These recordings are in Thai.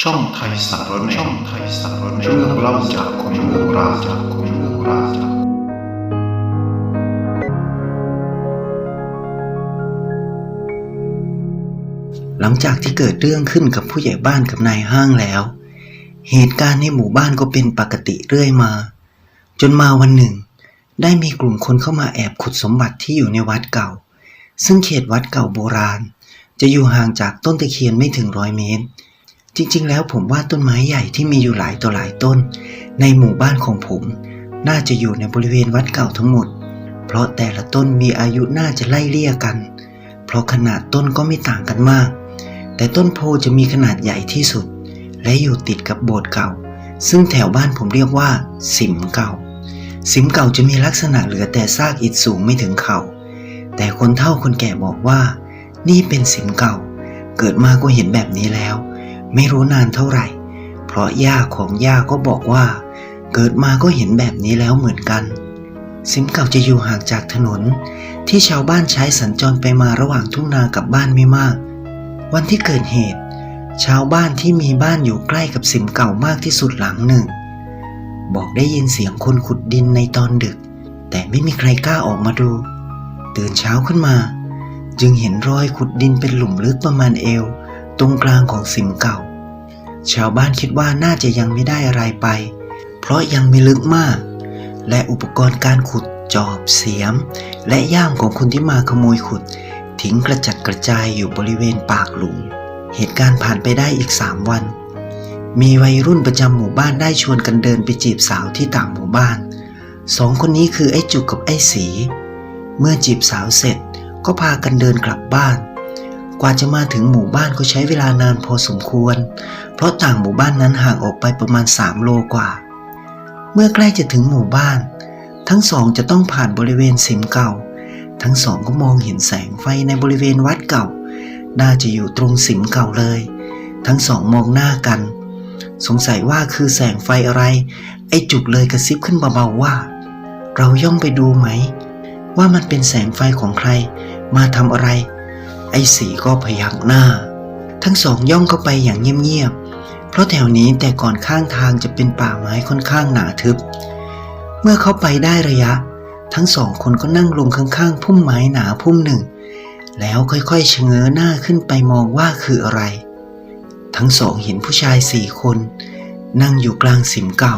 ช่องไทยสารแหนช่องไทยสารแหนเรื่องเล่าจากคนโบราณจากคนโบราณหลังจากที่เกิดเรื่องขึ้นกับผู้ใหญ่บ้านกับนายห้างแล้ว เหตุการณ์ในหมู่บ้านก็เป็นปกติเรื่อยมา จนมาวันหนึ่ง ได้มีกลุ่มคนเข้ามาแอบขุดสมบัติที่อยู่ในวัดเก่า ซึ่งเขตวัดเก่าโบราณ จะอยู่ห่างจากต้นตะเคียนไม่ถึงร้อยเมตร จริงๆ แล้วผมว่าต้นไม้ใหญ่ที่มีอยู่หลายต่อหลายต้น ในหมู่บ้านของผม น่าจะอยู่ในบริเวณวัดเก่าทั้งหมด เพราะแต่ละต้นมีอายุน่าจะไล่เลี่ยกัน เพราะขนาดต้นก็ไม่ต่างกันมาก แต่ต้นโพจะมีขนาดใหญ่ที่สุด และอยู่ติดกับโบสถ์เก่า ซึ่งแถวบ้านผมเรียกว่า สิมเก่า สิมเก่าจะมีลักษณะเหลือแต่ซากอิฐสูงไม่ถึงเขา่า แต่คนเฒ่าคนแก่บอกว่า นี่เป็นสิมเก่า เกิดมาก็เห็นแบบนี้แล้ว ไม่รู้นานเท่าไหร่ เพราะย่าของย่าก็บอกว่า เกิดมาก็เห็นแบบนี้แล้วเหมือนกันสิมเก่าจะอยู่ห่างจากถนน ที่ชาวบ้านใช้สัญจรไปมาระหว่างทุ่งนากับบ้านไม่มาก วันที่เกิดเหตุ ชาวบ้านที่มีบ้านอยู่ใกล้กับสิมเก่ามากที่สุดหลังหนึ่ง บอกได้ยินเสียงคนขุดดินในตอนดึก แต่ไม่มีใครกล้าออกมาดู ตื่นเช้าขึ้นมา จึงเห็นรอยขุดดินเป็นหลุมลึกประมาณเอว ตรงกลางของสิมเก่า ชาวบ้านคิดว่าน่าจะยังไม่ได้อะไรไป เพราะยังไม่ลึกมาก และอุปกรณ์การขุดจอบเสียม และย่ามของคนที่มาขโมยขุด ทิ้งกระจัดกระจายอยู่บริเวณปากหลุม เหตุการณ์ผ่านไปได้อีกสามวัน มีวัยรุ่นประจำหมู่บ้านได้ชวนกันเดินไปจีบสาวที่ต่างหมู่บ้านสองคนนี้คือไอ้จุกกับไอ้สี เมื่อจีบสาวเสร็จก็พากันเดินกลับบ้าน กว่าจะมาถึงหมู่บ้านก็ใช้เวลานานพอสมควร เพราะต่างหมู่บ้านนั้นห่างออกไปประมาณ 3 โลกว่า เมื่อใกล้จะถึงหมู่บ้าน ทั้งสองจะต้องผ่านบริเวณสิมเก่า ทั้งสองก็มองเห็นแสงไฟในบริเวณวัดเก่า น่าจะอยู่ตรงสิมเก่าเลย ทั้งสองมองหน้ากัน สงสัยว่าคือแสงไฟอะไร ไอ้จุกเลยกระซิบขึ้นเบาๆว่า เราย่องไปดูไหม ว่ามันเป็นแสงไฟของใคร มาทำอะไร ไอ้สีก็พยักหน้า ทั้งสองย่องเข้าไปอย่างเงียบๆ เพราะแถวนี้แต่ก่อนข้างทางจะเป็นป่าไม้ค่อนข้างหนาทึบ เมื่อเข้าไปได้ระยะ ทั้งสองคนก็นั่งลงข้างๆพุ่มไม้หนาพุ่มหนึ่ง แล้วค่อยๆเชะเง้อหน้าขึ้นไปมองว่าคืออะไร ทั้งสองเห็นผู้ชายสี่คน นั่งอยู่กลางสิมเก่า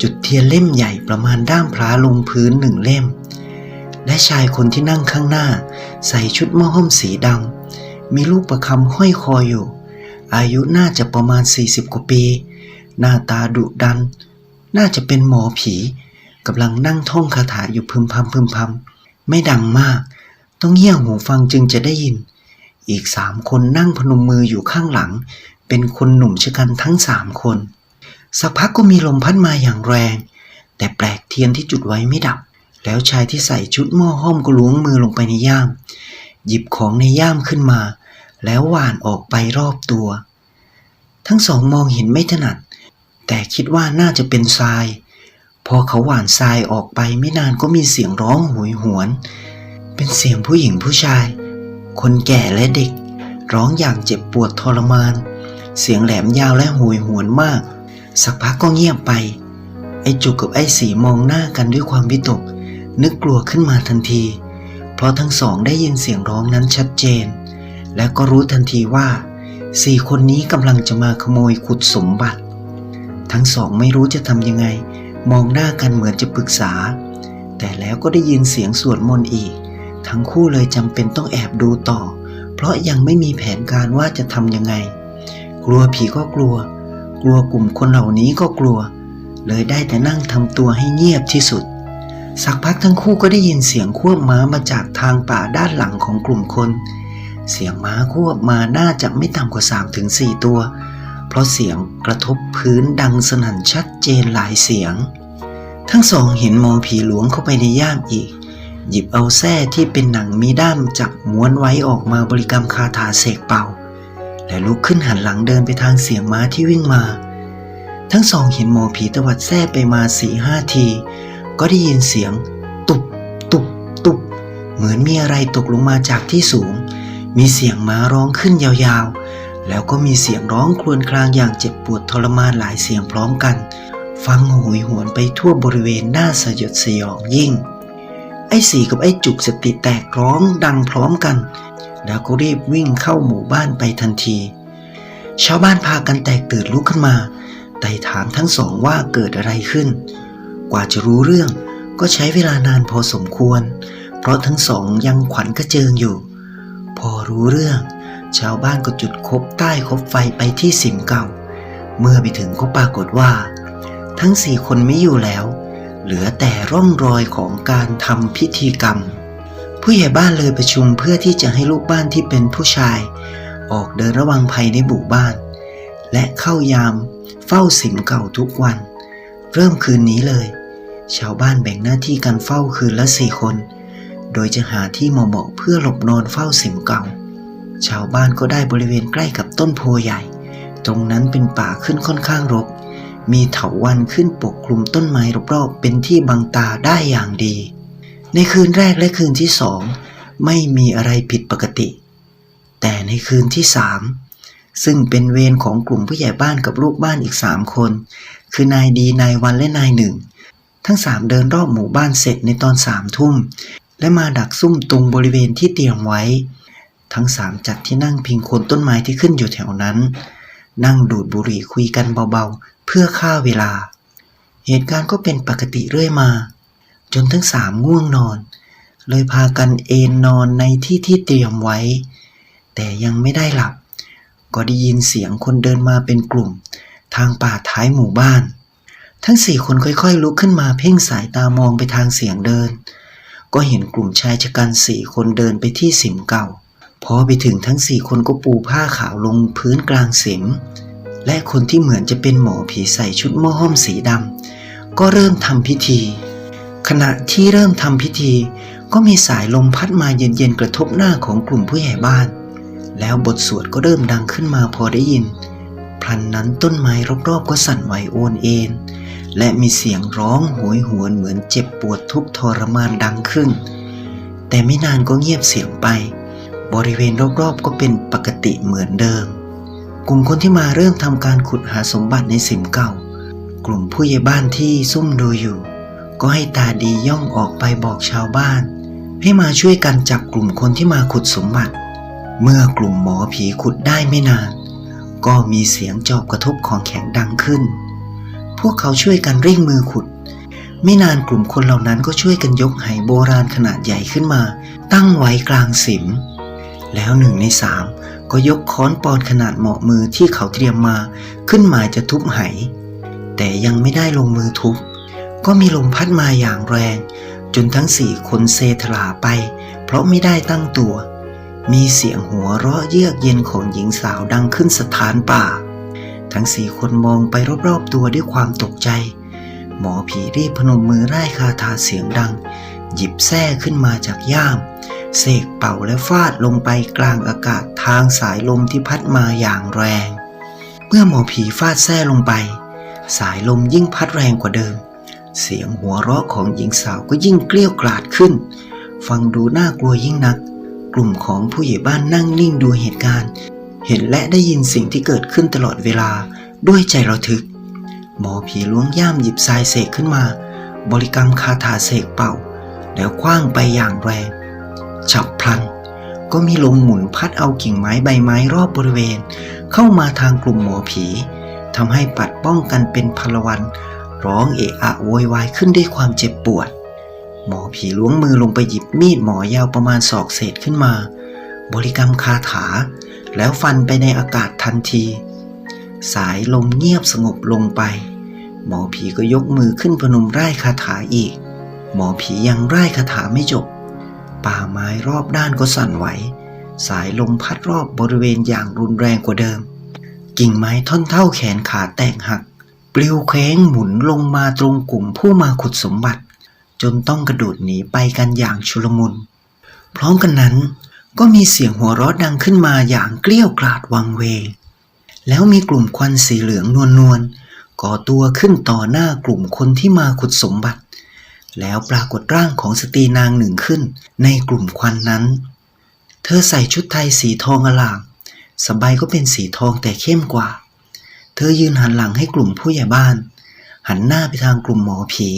จุดเทียนเล่มใหญ่ประมาณด้ามพระลงพื้นหนึ่งเล่ม และชายคนที่นั่งข้างหน้า ใส่ชุดม้อห้อมสีดำมีลูกประคำห้อยคออยู่ อายุน่าจะประมาณ 40 กว่าปี หน้าตาดุดัน น่าจะเป็นหมอผีกำลังนั่งท่องคาถาอยู่พึมพำพึมพำไม่ดังมาก ต้องเงี่ยหูฟังจึงจะได้ยิน อีกสามคนนั่งพนมมืออยู่ข้างหลัง เป็นคนหนุ่มชะกันทั้งสามคน สักพักก็มีลมพัดมาอย่างแรง แต่แปลกเทียนที่จุดไว้ไม่ดับ แล้วชายที่ใส่ชุดหม้อห้อมก็ล้วงมือลงไปในย่าม หยิบของในย่ามขึ้นมา แล้วหว่านออกไปรอบตัว ทั้งสองมองเห็นไม่ถนัด แต่คิดว่าน่าจะเป็นทราย พอเขาหว่านทรายออกไปไม่นานก็มีเสียงร้องโหยหวน เป็นเสียงผู้หญิงผู้ชาย คนแก่และเด็ก ร้องอย่างเจ็บปวดทรมาน เสียงแหลมยาวและโหยหวนมาก สักพักก็เงียบไป ไอ้จุกกับไอ้สีมองหน้ากันด้วยความวิตก นึกกลัวขึ้นมาทันที เพราะทั้งสองได้ยินเสียงร้องนั้นชัดเจน และก็รู้ทันทีว่าสี่คนนี้กำลังจะมาขโมยขุดสมบัติ ทั้งสองไม่รู้จะทำยังไง มองหน้ากันเหมือนจะปรึกษา แต่แล้วก็ได้ยินเสียงสวดมนต์อีก ทั้งคู่เลยจำเป็นต้องแอบดูต่อ เพราะยังไม่มีแผนการว่าจะทำยังไง กลัวผีก็กลัว กลัวกลุ่มคนเหล่านี้ก็กลัว เลยได้แต่นั่งทำตัวให้เงียบที่สุด สักพักทั้งคู่ก็ได้ยินเสียงควบม้ามาจากทางป่าด้านหลังของกลุ่มคน เสียงม้าควบมาน่าจะไม่ต่ำกว่า3ถึง4ตัว เพราะเสียงกระทบพื้นดังสนั่นชัดเจนหลายเสียง ทั้งสองเห็นมองผีหลวงเข้าไปในย่ามอีก หยิบเอาแส้ที่เป็นหนังมีด้ามจับม้วนไว้ออกมาบริกรรมคาถาเสกเป่า และลุกขึ้นหันหลังเดินไปทางเสียงม้าที่วิ่งมา ทั้งสองเห็นหมอผีตวัดแส้ไปมาสี่ห้าที ก็ได้ยินเสียง ตุบตุบตุบเหมือนมีอะไรตกลงมาจากที่สูง มีเสียงม้าร้องขึ้นยาวๆ แล้วก็มีเสียงร้องครวญครางอย่างเจ็บปวดทรมานหลายเสียงพร้อมกัน ฟังโหยหวนไปทั่วบริเวณหน้าสยดสยองยิ่ง ไอ้สีกับไอ้จุกสติแตกร้องดังพร้อมกัน แล้วก็รีบวิ่งเข้าหมู่บ้านไปทันที ชาวบ้านพากันแตกตื่นลุกขึ้นมาไต่ถามทั้งสองว่าเกิดอะไรขึ้น กว่าจะรู้เรื่อง ก็ใช้เวลานานพอสมควร เพราะทั้งสองยังขวัญกระเจิงอยู่ พอรู้เรื่อง ชาวบ้านก็จุดคบใต้คบไฟไปที่สิมเก่า เมื่อไปถึงก็ปรากฏว่า ทั้งสี่คนไม่อยู่แล้ว เหลือแต่ร่องรอยของการทำพิธีกรรม ผู้ใหญ่บ้านเลยประชุมเพื่อที่จะให้ลูกบ้านที่เป็นผู้ชาย ออกเดินระวังภัยในหมู่บ้าน และเข้ายามเฝ้าสิมเก่าทุกวัน เริ่มคืนนี้เลย ชาวบ้านแบ่งหน้าที่กันเฝ้าคืนละสี่คน โดยจะหาที่เหมาะๆเพื่อหลบนอนเฝ้าสิมเก่า ชาวบ้านก็ได้บริเวณใกล้กับต้นโพใหญ่ ตรงนั้นเป็นป่าขึ้นค่อนข้างรก มีเถาวัลย์ขึ้นปกคลุมต้นไม้รอบๆเป็นที่บังตาได้อย่างดี ในคืนแรกและคืนที่สองไม่มีอะไรผิดปกติ แต่ในคืนที่สามซึ่งเป็นเวรของกลุ่มผู้ใหญ่บ้านกับลูกบ้านอีกสามคน คือนายดีนายวันและนายหนึ่ง ทั้งสามเดินรอบหมู่บ้านเสร็จในตอนสามทุ่ม และมาดักซุ่มตรงบริเวณที่เตรียมไว้ ทั้งสามจัดที่นั่งพิงโคนต้นไม้ที่ขึ้นอยู่แถวนั้น นั่งดูดบุหรี่คุยกันเบาๆ เพื่อฆ่าเวลา เหตุการณ์ก็เป็นปกติเรื่อยมา จนทั้งสามง่วงนอน เลยพากันเอนนอนในที่ที่เตรียมไว้ แต่ยังไม่ได้หลับ ก็ได้ยินเสียงคนเดินมาเป็นกลุ่ม ทางป่าท้ายหมู่บ้าน ทั้งสี่คนค่อยๆ ลุกขึ้นมาเพ่งสายตามองไปทางเสียงเดิน ก็เห็นกลุ่มชายชะกันสี่คนเดินไปที่สิมเก่า พอไปถึงทั้งสี่คนก็ปูผ้าขาวลงพื้นกลางสิม และคนที่เหมือนจะเป็นหมอผีใส่ชุดหม้อห้อมสีดำก็เริ่มทำพิธี ขณะที่เริ่มทำพิธี ก็มีสายลมพัดมาเย็นๆกระทบหน้าของกลุ่มผู้ใหญ่บ้าน แล้วบทสวดก็เริ่มดังขึ้นมาพอได้ยิน พลันนั้นต้นไม้รอบๆก็สั่นไหวโอนเอ็นและมีเสียงร้องโหยหวนเหมือนเจ็บปวดทุกทรมานดังขึ้น แต่ไม่นานก็เงียบเสียงไป บริเวณรอบๆก็เป็นปกติเหมือนเดิม กลุ่มคนที่มาเริ่มทำการขุดหาสมบัติในสิมเก่า กลุ่มผู้ใหญ่บ้านที่ซุ่มดูอยู่ ก็ให้ตาดีย่องออกไปบอกชาวบ้าน ให้มาช่วยกันจับกลุ่มคนที่มาขุดสมบัติ เมื่อกลุ่มหมอผีขุดได้ไม่นาน ก็มีเสียงจอบกระทบของแข็งดังขึ้น พวกเขาช่วยกันเร่งมือขุด ไม่นานกลุ่มคนเหล่านั้นก็ช่วยกันยกไหโบราณขนาดใหญ่ขึ้นมา ตั้งไว้กลางสิม แล้วหนึ่งในสามก็ยกค้อนปอนขนาดเหมาะมือที่เขาเตรียมมาขึ้นมาจะทุบไห แต่ยังไม่ได้ลงมือทุบ ก็มีลมพัดมาอย่างแรง จนทั้งสี่คนเซถลาไป เพราะไม่ได้ตั้งตัว มีเสียงหัวเราะเยือกเย็นของหญิงสาวดังขึ้นสถานป่า ทั้งสี่คนมองไปรอบๆตัวด้วยความตกใจ หมอผีรีบพนมมือไล่คาถาเสียงดัง หยิบแส้ขึ้นมาจากย่าม เสกเป่าและฟาดลงไปกลางอากาศทางสายลมที่พัดมาอย่างแรง เมื่อหมอผีฟาดแส้ลงไป สายลมยิ่งพัดแรงกว่าเดิม เสียงหัวเราะของหญิงสาวก็ยิ่งเกลี้ยวกราดขึ้น ฟังดูน่ากลัวยิ่งนัก กลุ่มของผู้ใหญ่บ้านนั่งนิ่งดูเหตุการณ์ เห็นและได้ยินสิ่งที่เกิดขึ้นตลอดเวลาด้วยใจระทึก หมอผีล้วงย่ามหยิบทรายเสกขึ้นมา บริกรรมคาถาเสกเป่า แล้วคว้างไปอย่างแรง ฉับพลัน ก็มีลมหมุนพัดเอากิ่งไม้ใบไม้รอบบริเวณ เข้ามาทางกลุ่มหมอผีทำให้ปัดป้องกันเป็นพลวัน ร้องเอะอะโวยวายขึ้นด้วยความเจ็บปวด หมอผีล้วงมือลงไปหยิบมีดหมอยาวประมาณศอกเศษขึ้นมา บริกรรมคาถา แล้วฟันไปในอากาศทันที สายลมเงียบสงบลงไป หมอผีก็ยกมือขึ้นพนมไร้คาถาอีก หมอผียังไร้คาถาไม่จบ ป่าไม้รอบด้านก็สั่นไหว สายลมพัดรอบบริเวณอย่างรุนแรงกว่าเดิม กิ่งไม้ท่อนเท่าแขนขาแตกหักปลิวเคว้งหมุนลงมาตรงกลุ่มผู้มาขุดสมบัติ จนต้องกระโดดหนีไปกันอย่างชุลมุน พร้อมกันนั้น ก็มีเสียงหัวเราะดังขึ้นมาอย่างเกลี้ยวกราดวังเวง แล้วมีกลุ่มควันสีเหลืองนวลนวลๆก่อตัวขึ้นต่อหน้ากลุ่มคนที่มาขุดสมบัติ แล้วปรากฏร่างของสตรีนางหนึ่งขึ้น ในกลุ่มควันนั้น เธอใส่ชุดไทยสีทองอลามสบายก็เป็นสีทองแต่เข้มกว่า เธอยืนหันหลังให้กลุ่มผู้ใหญ่บ้าน หันหน้าไปทางกลุ่มหมอผี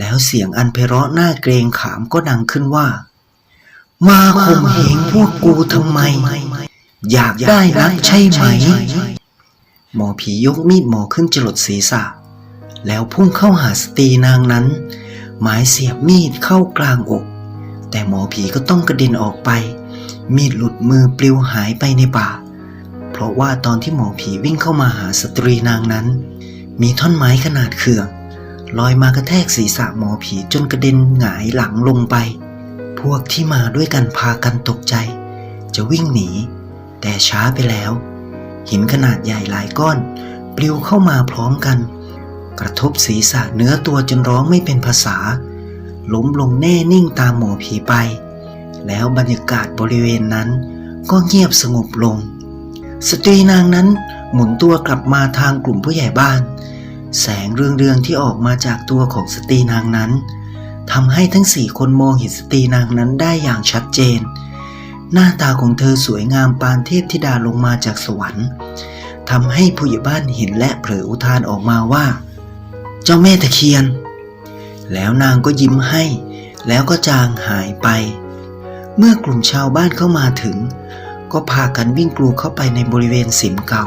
แล้วเสียงอันไพราะน่าเกรงขามก็ดังขึ้นว่า มาข่มเหงพวกกูทำไม อยากได้นักใช่ไหม หมอผียกมีดหมอขึ้นจรดศีรษะ แล้วพุ่งเข้าหาสตรีนางนั้น หมายเสียบมีดเข้ากลางอก แต่หมอผีก็ต้องกระเด็นออกไป มีดหลุดมือปลิวหายไปในป่า เพราะว่าตอนที่หมอผีวิ่งเข้ามาหาสตรีนางนั้น มีท่อนไม้ขนาดเขื่อง ลอยมากระแทกศีรษะหมอผีจนกระเด็นหงายหลังลงไป พวกที่มาด้วยกันพากันตกใจ จะวิ่งหนี แต่ช้าไปแล้ว หินขนาดใหญ่หลายก้อน ปลิวเข้ามาพร้อมกัน กระทบศีรษะเนื้อตัวจนร้องไม่เป็นภาษา ล้มลงแน่นิ่งตามหมอผีไป แล้วบรรยากาศบริเวณนั้น ก็เงียบสงบลง สตรีนางนั้นหมุนตัวกลับมาทางกลุ่มผู้ใหญ่บ้าน แสงเรืองๆที่ออกมาจากตัวของสตรีนางนั้นทำให้ทั้งสี่คนมองเห็นสตรีนางนั้นได้อย่างชัดเจน หน้าตาของเธอสวยงามปานเทพธิดาลงมาจากสวรรค์ทำให้ผู้ใหญ่บ้านเห็นและเผลออุทานออกมาว่า เจ้าแม่ตะเคียน แล้วนางก็ยิ้มให้ แล้วก็จางหายไป เมื่อกลุ่มชาวบ้านเข้ามาถึง ก็พากันวิ่งกลูเข้าไปในบริเวณสิมเก่า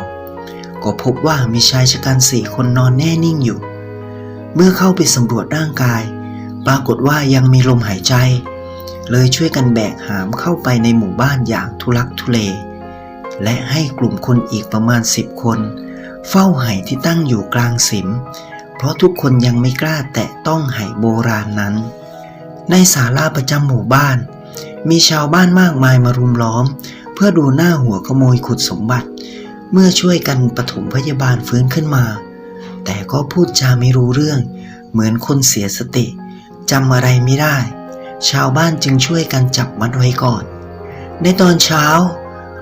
ก็พบว่ามีชายชะกันสี่คนนอนแน่นิ่งอยู่ เมื่อเข้าไปสำรวจร่างกาย ปรากฏว่ายังมีลมหายใจ เลยช่วยกันแบกหามเข้าไปในหมู่บ้านอย่างทุลักทุเล และให้กลุ่มคนอีกประมาณสิบคน เฝ้าไหที่ตั้งอยู่กลางสิม เพราะทุกคนยังไม่กล้าแตะต้องไหโบราณนั้น ในศาลาประจำหมู่บ้าน มีชาวบ้านมากมายมารุมล้อม เพื่อดูหน้าหัวขโมยขุดสมบัติ เมื่อช่วยกันปฐมพยาบาลฟื้นขึ้นมา แต่ก็พูดจาไม่รู้เรื่อง เหมือนคนเสียสติจำอะไรไม่ได้ ชาวบ้านจึงช่วยกันจับมัดไว้ก่อน ในตอนเช้า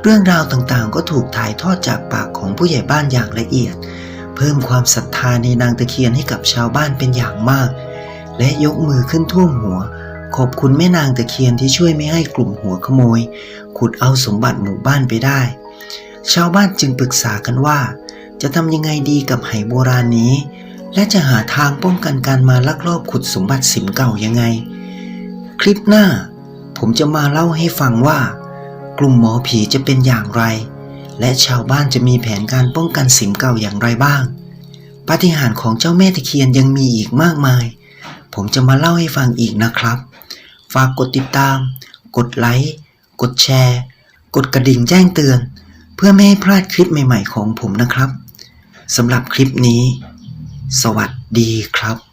เรื่องราวต่างๆ ก็ถูกถ่ายทอดจากปากของผู้ใหญ่บ้านอย่างละเอียด เพิ่มความศรัทธาในนางตะเคียนให้กับชาวบ้านเป็นอย่างมาก และยกมือขึ้นท่วมหัวขอบคุณแม่นางตะเคียนที่ช่วยไม่ให้กลุ่มหัวขโมย ขุดเอาสมบัติหมู่บ้านไปได้ ชาวบ้านจึงปรึกษากันว่า จะทำยังไงดีกับไหโบราณนี้ และจะหาทางป้องกันการมาลักลอบขุดสมบัติสิมเก่ายังไง คลิปหน้า ผมจะมาเล่าให้ฟังว่า กลุ่มหมอผีจะเป็นอย่างไร และชาวบ้านจะมีแผนการป้องกันสิมเก่าอย่างไรบ้างปาฏิหาริย์ของเจ้าแม่ตะเคียนยังมีอีกมากมาย ผมจะมาเล่าให้ฟังอีกนะครับ ฝากกดติดตาม กดไลค์ กดแชร์ กดกระดิ่งแจ้งเตือน พื่อไม่ให้พลาดคลิปใหม่ ๆ ของผมนะครับสำหรับคลิปนี้ สวัสดีครับ